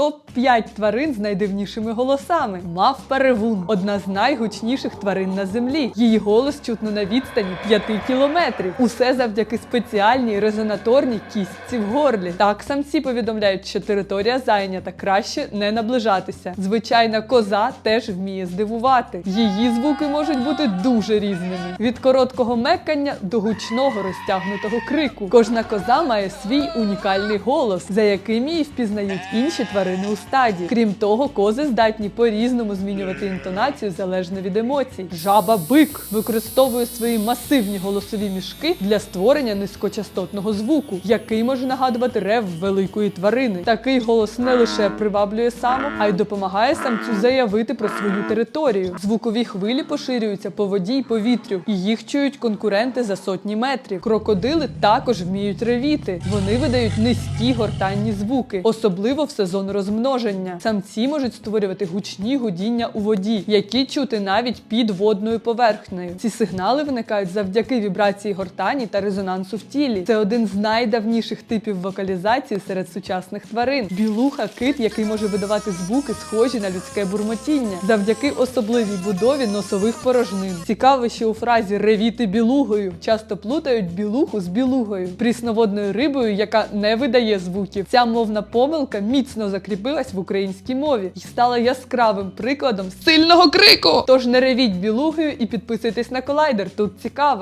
топ-5 тварин з найдивнішими голосами. Мавпа ревун одна з найгучніших тварин на землі. Її голос чутно на відстані 5 кілометрів. Усе завдяки спеціальній резонаторній кістці в горлі. Так самці повідомляють, що територія зайнята краще не наближатися. Звичайна коза теж вміє здивувати. Її звуки можуть бути дуже різними: від короткого мекання до гучного розтягнутого крику. Кожна коза має свій унікальний голос, за яким її впізнають інші тварини у стаді. Крім того, кози здатні по-різному змінювати інтонацію залежно від емоцій. Жаба бик використовує свої масивні голосові мішки для створення низькочастотного звуку, який може нагадувати рев великої тварини. Такий голос не лише приваблює самок, а й допомагає самцю заявити про свою територію. Звукові хвилі поширюються по воді й повітрю, і їх чують конкуренти за сотні метрів. Крокодили також вміють ревіти. Вони видають низькі гортанні звуки, особливо в сезон розмноження. Самці можуть створювати гучні гудіння у воді, які чути навіть під водною поверхнею. Ці сигнали виникають завдяки вібрації гортані та резонансу в тілі. Це один з найдавніших типів вокалізації серед сучасних тварин. Білуха кит, який може видавати звуки, схожі на людське бурмотіння, завдяки особливій будові носових порожнин. Цікаво, що у фразі ревіти білугою часто плутають білуху з білугою, прісноводною рибою, яка не видає звуків. Ця мовна помилка міцно закріпилась в українській мові і стала яскравим прикладом сильного крику. Тож не ревіть білугою і підписуйтесь на колайдер. Тут цікаво.